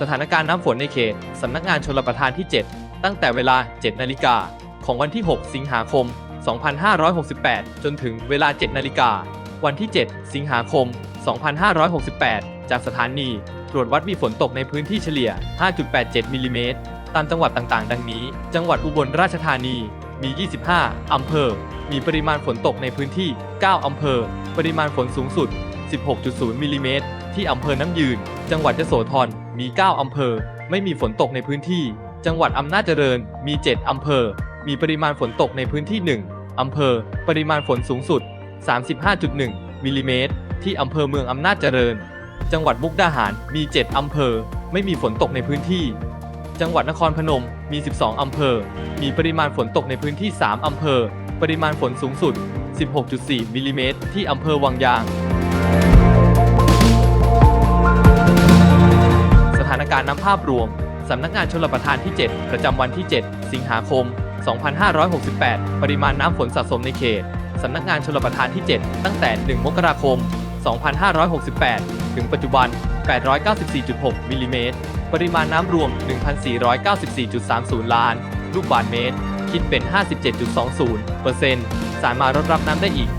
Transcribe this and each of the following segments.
สถานการณ์น้ำฝนในเขตสำนักงานชลประทานที่ 7 ตั้งแต่เวลา 7 นาฬิกา ของวันที่ 6 สิงหาคม 2568 จนถึงเวลา 7 นาฬิกา วันที่ 7 สิงหาคม 2568 จากสถานี ตรวจวัดมีฝนตกในพื้นที่เฉลี่ย 5.87 มิลลิเมตร ตามจังหวัดต่างๆ ดังนี้ จังหวัดอุบลราชธานี มี 25 อำเภอ มีปริมาณฝนตกในพื้นที่ 9 อำเภอ ปริมาณฝนสูงสุด 16.0 มิลลิเมตร ที่อำเภอน้ำยืน จังหวัดยโสธรมี 9 อำเภอ ไม่มีฝนตกในพื้นที่ จังหวัดอำนาจเจริญมี 7 อำเภอ มีปริมาณฝนตกในพื้นที่ 1 อำเภอ ปริมาณฝนสูงสุด 35.1 มิลลิเมตร ที่อำเภอเมืองอำนาจเจริญ จังหวัดมุกดาหารมี 7 อำเภอ ไม่มีฝนตกในพื้นที่ จังหวัดนครพนมมี 12 อำเภอ มีปริมาณฝนตกในพื้นที่ 3 อำเภอ ปริมาณฝนสูงสุด 16.4 มิลลิเมตร ที่อำเภอวังยาง การน้ำภาพรวม สำนักงานชลประทานที่ 7 ประจำวันที่ 7 สิงหาคม 2568 ปริมาณน้ำฝนสะสมในเขต สำนักงานชลประทานที่ 7 ตั้งแต่ 1 มกราคม 2568 ถึงปัจจุบัน 894.6 มิลลิเมตร ปริมาณน้ำรวม 1,494.30 ล้าน ลูกบาศก์เมตร คิดเป็น 57.20%เปอร์เซ็นต์สามารถรดรับน้ำได้อีก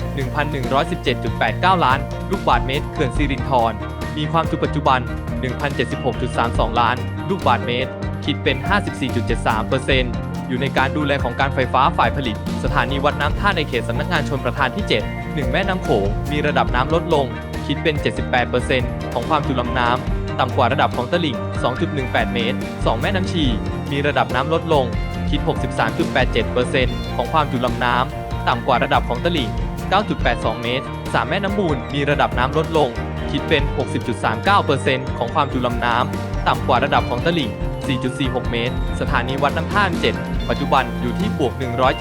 1,117.89 ล้าน ลูกบาศก์เมตร เขื่อนสิรินธร มีความจุปัจจุบัน 1,076.32 ล้าน ลูกบาศก์เมตร คิดเป็น 54.73%อยู่ในการดูแลของการไฟฟ้าฝ่ายผลิต สถานีวัดน้ำท่าในเขตสำนักงานชนประทานที่ 7 1 แม่น้ำโขง มีระดับน้ำลดลง คิดเป็น 78%ของความจุลำน้ำ ต่ำกว่าระดับของตลิ่ง 2.18 เมตร 2 แม่น้ำชี มีระดับน้ำลดลง คิด 63.87%ของความจุลำน้ำ ต่ำกว่าระดับของตลิ่ง 9.82 เมตร 3 แม่น้ำมูล มีระดับน้ำลดลง คิดเป็น 60.39%ของความจุลำน้ำ ต่ำกว่าระดับของตลิ่ง 4.46 เมตร สถานีวัดน้ำท่าน 7 ปัจจุบันอยู่ที่บวก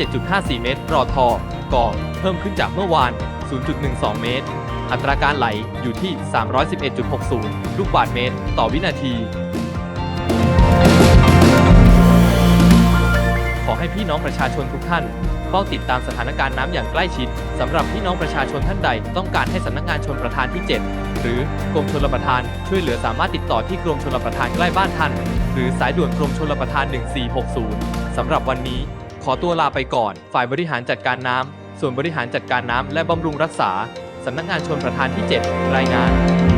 107.54 เมตร รอทอกอเพิ่มขึ้นจากเมื่อวาน 0.12 เมตร อัตราการไหลอยู่ที่ 311.60 ลูกบาศก์เมตร ต่อวินาที ขอให้พี่น้องประชาชนทุกท่านเฝ้าติดตามสถานการณ์น้ำอย่างใกล้ชิดสำหรับพี่น้องประชาชนท่านใด ต้องการให้สำนักงานชนประทานที่ 7 หรือกรมชลประทานช่วยเหลือสามารถติดต่อที่กรมชลประทานใกล้บ้านท่าน หรือสายด่วนกรมชลประทาน 1460 สำหรับวันนี้ ขอตัวลาไปก่อน ฝ่ายบริหารจัดการน้ำส่วนบริหารจัดการน้ำและบำรุงรักษาสำนักงานชนประทานที่ 7 รายงาน